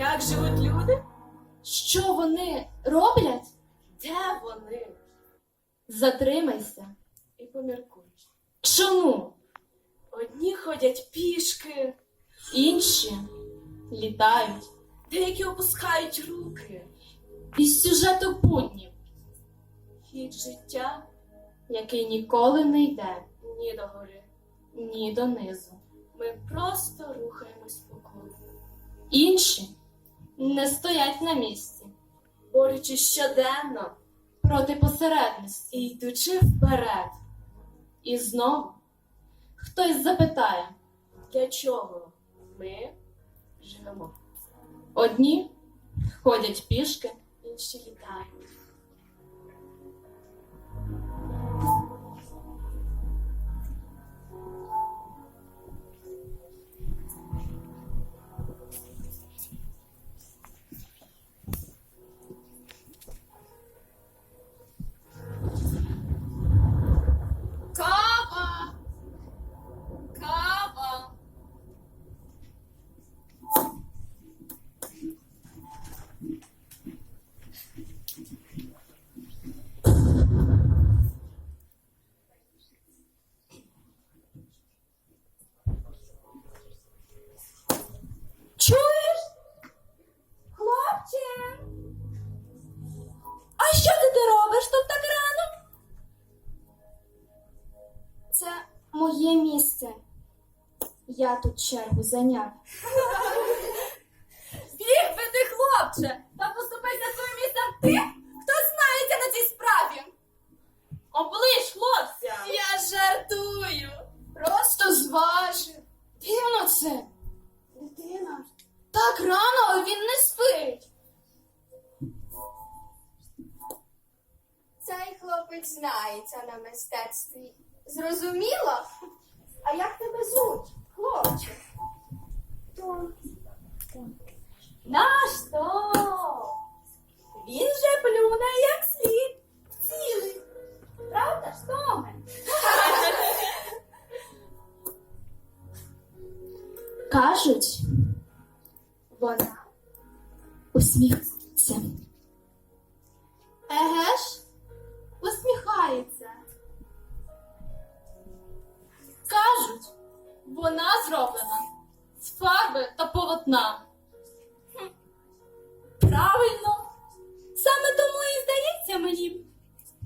Як живуть люди? Що вони роблять? Де вони? Затримайся. І поміркуй. Чому? Одні ходять пішки, Інші літають деякі опускають руки. із сюжету буднів, Хід життя який ніколи не йде ні до гори. ні донизу. Ми просто рухаємось по колу, Інші не стоять на місці борючись щоденно проти посередності. і йдучи вперед. І знову хтось запитає: Для чого ми живемо? одні ходять пішки, Інші літають. Ти тут так рано? Це моє місце. Я тут чергу зайняв. Біг би ти, хлопче, та поступися своє місце ти, хто знається на цій справі. Оближ, хлопця. Мистецтві. Зрозуміло? А як тебе звуть, хлопче? Том. Наш. Він же плюне як слід. Цілий. Правда ж, Томе? Кажуть, вона усміхається. Вона зроблена з фарби та полотна. Правильно. Саме тому і здається мені,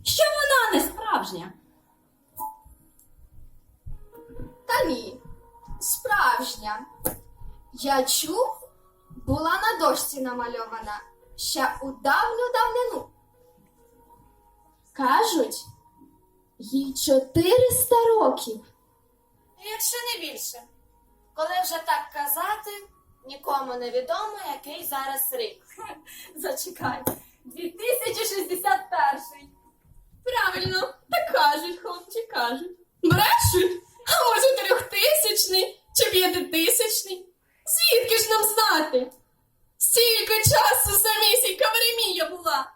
що вона не справжня. Та ні, справжня. Я чув, була на дошці намальована ще у давню давнину. Кажуть, їй 400 років. Якщо не більше. Коли вже так казати, нікому не відомо, який зараз рік. Зачекай. 2061. Правильно, так кажуть, хлопці кажуть. Брешуть? А може трьохтисячний чи п'ятитисячний? Звідки ж нам знати? Стільки часу самісінька Веремія була.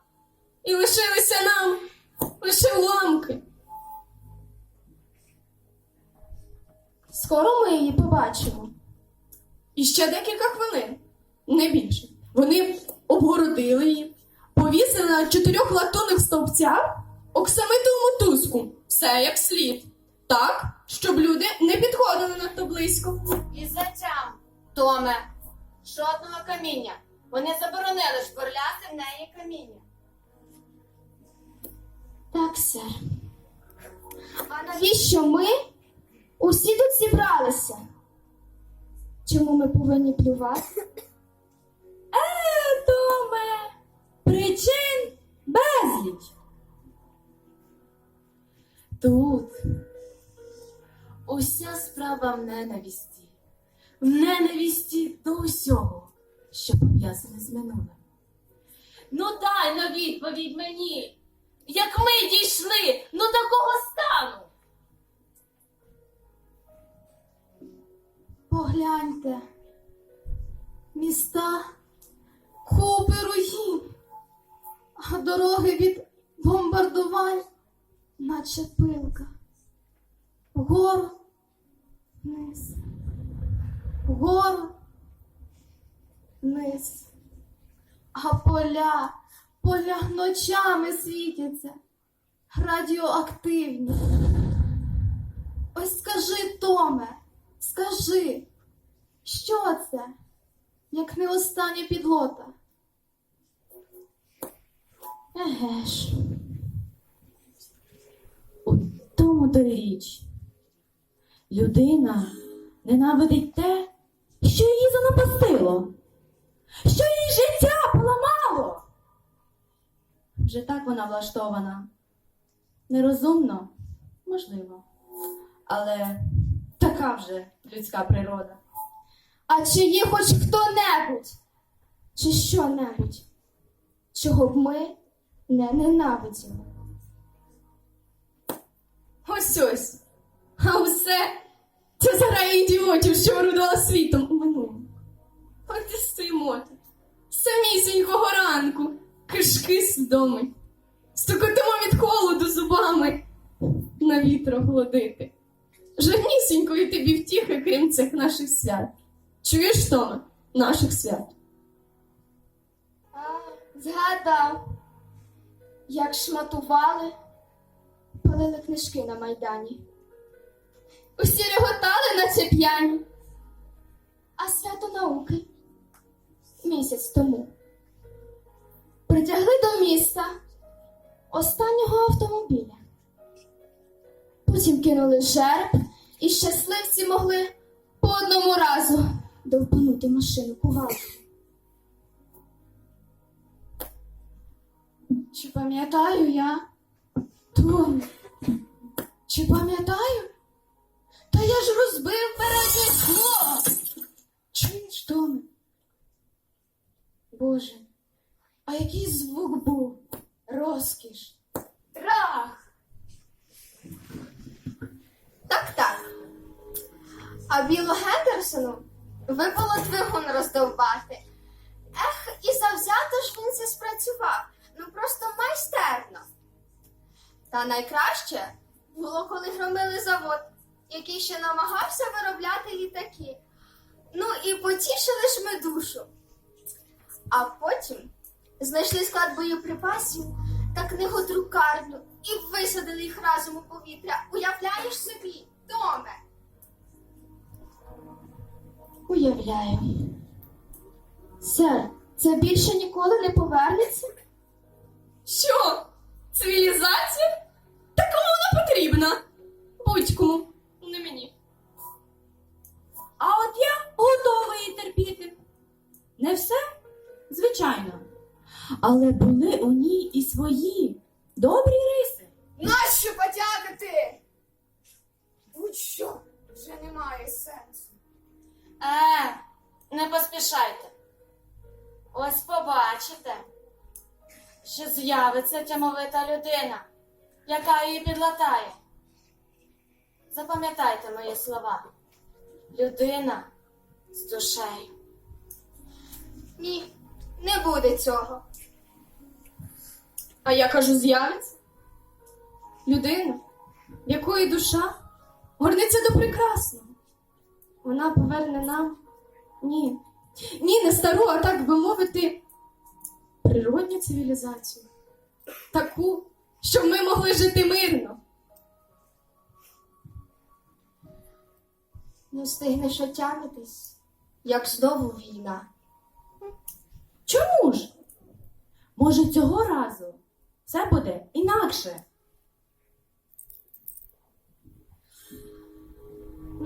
І лишилися нам лише уламки. Скоро ми її побачимо. І ще декілька хвилин, не більше. Вони обгородили її, повісили на чотирьох латунних стовпцях оксамитову мотузку. Все як слід. Так, щоб люди не підходили надто близько. І затям, Томе, жодного каміння. Вони заборонили шпорляти в неї каміння. Так, сер. А навіщо ми усі тут зібралися? Чому ми повинні плювати? Е, Томе, причин безліч. Тут уся справа в ненависті. В ненависті до усього, що пов'язане з минулим. Ну дай на відповідь мені. Як ми дійшли ну такого стану. Погляньте. Міста, купи руїн, а дороги від бомбардувань, наче пилка. Вгору, вниз, вгору, вниз. А поля, поля ночами світяться, радіоактивні. Ось скажи, Томе, скажи, що це, як не остання підлота? Еге ж. У тому то річ. Людина ненавидить те, що її занапастило, що їй життя поламало. Вже так вона влаштована. Нерозумно, можливо, але така вже людська природа. А чи є хоч хто-небудь, чи що-небудь, чого б ми не ненавиділи? Ось ось. А усе це заграє ідіотів, що орудувала світом у минулому. От і стоїмо. Самісінького ранку кишки свідомить. Стукотимо від холоду зубами на вітро холодити. Жаднісінької тобі втіхи, крім цих наших свят. Чуєш, Томе? Наших свят. А, згадав, як шматували, палили книжки на Майдані. Усі реготали на це п'яні. А свято науки місяць тому притягли до міста останнього автомобіля. Потім кинули жереб, і щасливці могли по одному разу довбанути машину кувалку. Чи пам'ятаю я? Том, чи пам'ятаю? Та я ж розбив переднє скло. Чуєш, Томе? Боже, а який звук був? Розкіш. Трах! Так, так. А Білу Гендерсону випало двигун роздовбати. Ех, і завзято ж він це спрацював. Ну просто майстерно. Та найкраще було, коли громили завод, який ще намагався виробляти літаки. Ну і потішили ж ми душу. А потім знайшли склад боєприпасів та книгодрукарню і висадили їх разом у повітря. Уявляєш собі, Томе? Уявляю. Сер, це більше ніколи не повернеться? Що? Цивілізація? Та кому вона потрібна? Будь-кому, не мені. А от я готова її терпіти. Не все, звичайно. Але були у ній і свої добрі риси. Е, не поспішайте. Ось побачите, що з'явиться тямовита людина, яка її підлатає. Запам'ятайте мої слова. Людина з душею. Ні, не буде цього. А я кажу, з'явиться. Людина, якої душа горниться до прекрасного. Вона поверне нам. Ні. Ні, не стару, а так би мовити, природню цивілізацію. Таку, щоб ми могли жити мирно. Не встигнеш отямитись, як знову війна. Чому ж? Може, цього разу все буде інакше.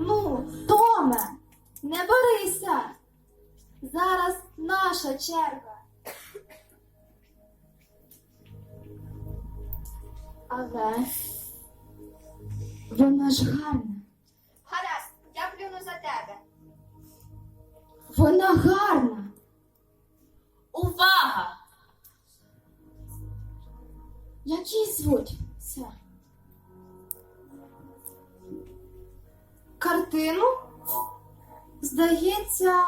Ну, Томе, не борися. Зараз наша черга. Але вона ж гарна. Гаразд, я плюну за тебе. Вона гарна. Увага! Як її звуть? Сер? Картину? Здається,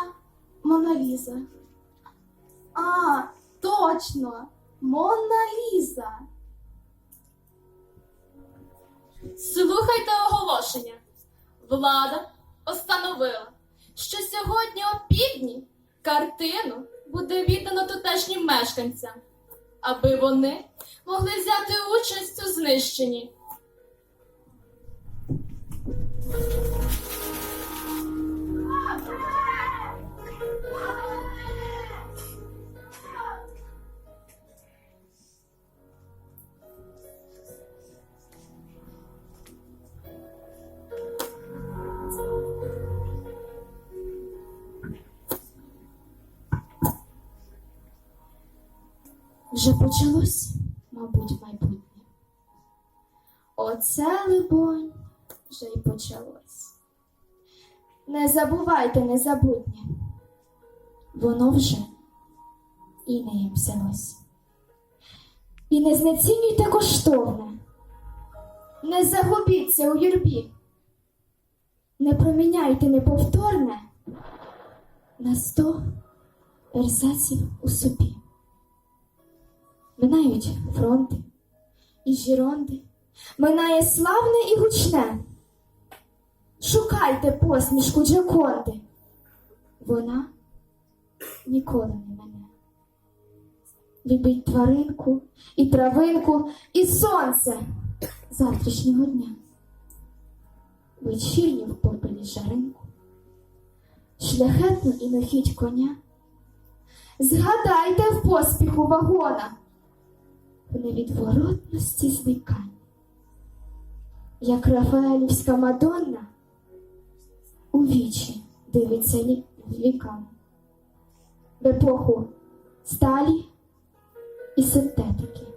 Мона Ліза. А, точно! Мона Ліза. Слухайте оголошення. Влада постановила, що сьогодні о півдні Картину буде віддано тутешнім мешканцям, аби вони могли взяти участь у знищенні. Вже почалось, мабуть, майбутнє. Оце, либонь, вже й почалось. Не забувайте незабутнє. Воно вже і не взялось. І не знецінюйте коштовне. Не загубіться у юрбі. Не проміняйте неповторне на сто ерзаців у собі. Минають фронти і жіронди, минає славне і гучне. Шукайте посмішку Джаконди. Вона ніколи не мене. Любіть тваринку і травинку, і сонце завтрашнього дня. Вечірню в попелі жаринку, шляхетну і нохіть коня. Згадайте в поспіху вагона в невідворотності зникань, як Рафаелівська Мадонна у вічі дивиться вікам, в епоху сталі і синтетики.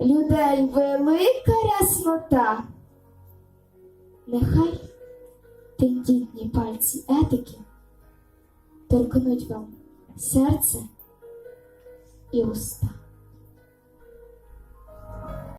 Людей велика ряснота. Нехай тендітні пальці етики торкнуть вам серце і уста.